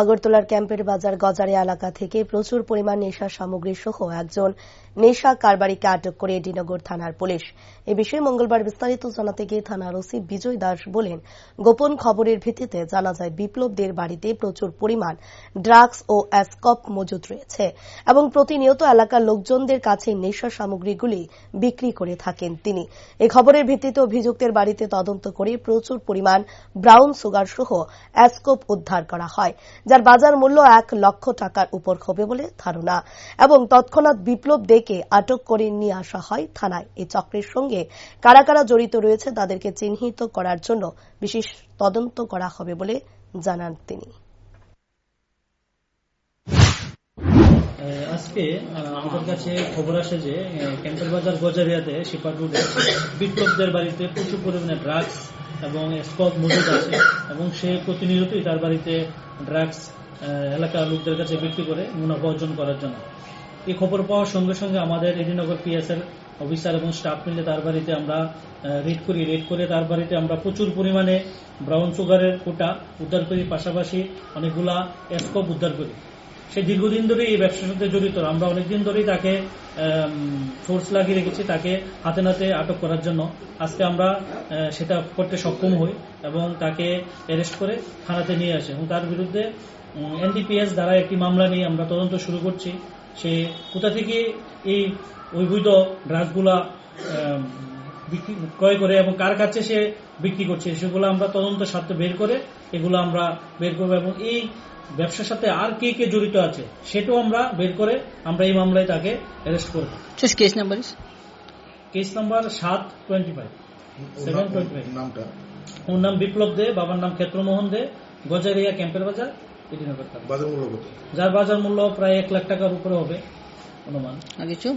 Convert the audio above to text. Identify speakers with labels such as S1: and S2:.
S1: আগরতলার ক্যাম্পের বাজার গজারে এলাকা থেকে প্রচুর পরিমাণ নেশা সামগ্রী সহ একজন নেশা কারবারিকে আটক করে এডিনগর থানার পুলিশ। এ বিষয়ে মঙ্গলবার বিস্তারিত জানাতে গিয়ে থানার ওসি বিজয় দাস বলেন, গোপন খবরের ভিত্তিতে জানা যায় বিপ্লবদের বাড়িতে প্রচুর পরিমাণ ড্রাগস ও অ্যাসকপ মজুত রয়েছে এবং প্রতিনিয়ত এলাকার লোকজনদের কাছে নেশা সামগ্রীগুলি বিক্রি করে থাকেন তিনি। এই খবরের ভিত্তিতে অভিযুক্তের বাড়িতে তদন্ত করে প্রচুর পরিমাণ ব্রাউন সুগার সহ অ্যাসকোপ উদ্ধার করা হয়। যার বাজার মূল্য এক লক্ষ টাকার উপর হবে বলে ধারণা। এবং তৎক্ষণাৎ বিপ্লব ডেকে আটক করে নিয়ে আসা হয় থানায়। এই চক্রের সঙ্গে কারা কারা জড়িত রয়েছে তাদেরকে চিহ্নিত করার জন্য বিশেষ তদন্ত করা হবে বলে জানান তিনি।
S2: আজকে আমাদের কাছে খবর আসে যে এ, ক্যাম্পের বাজার গজারিয়াতে শিপার রোডে বিপ্লবদের বাড়িতে প্রচুর পরিমাণে ড্রাগস এবং স্টক মজুদ আছে এবং সে প্রতিনিয়তই তার বাড়িতে ড্রাগস এলাকার লোকদের কাছে বিক্রি করে মুনাফা অর্জন করার জন্য। এই খবর পাওয়ার সঙ্গে সঙ্গে আমাদের এডিনগর পিএস এর অফিসার এবং স্টাফ মিলে তার বাড়িতে আমরা রেড করি। রেড করে তার বাড়িতে আমরা প্রচুর পরিমাণে ব্রাউন সুগারের কোটা উদ্ধার করি। পাশাপাশি অনেকগুলা স্কোপ উদ্ধার করি। সে দীর্ঘদিন ধরে এই ব্যবসার সাথে জড়িত। আমরা অনেকদিন ধরেই তাকে ফোর্স লাগিয়ে রেখেছি তাকে হাতে নাতে আটক করার জন্য। আজকে আমরা সেটা করতে সক্ষম হই এবং তাকে অ্যারেস্ট করে থানাতে নিয়ে আসে এবং তার বিরুদ্ধে এনডিপিএস দ্বারা একটি মামলা নিয়ে আমরা তদন্ত শুরু করছি। সে কোথা থেকে এই অবৈধ ড্রাগসগুলা বিক্রি ক্রয় করে এবং কার কাছে সে বিক্রি করছে সেগুলো আমরা তদন্ত স্বার্থে বের করে এগুলো আমরা বের করব এবং এই ব্যবসার সাথে আর কে কে জড়িত আছে সেটাও আমরা বের করে আমরা এই মামলায় তাকে অ্যারেস্ট করব।
S3: Case number
S2: কেস নাম্বার সাত twenty five seven twenty five
S4: নামটা?
S2: ওর নাম বিপ্লব দে বাবার নাম ক্ষেত্রমোহন দে গজারিয়া ক্যাম্পের বাজার
S4: বাজার মূল্য
S2: যার বাজার মূল্য প্রায় এক লাখ টাকার উপরে হবে অনুমান।
S3: আর কিছু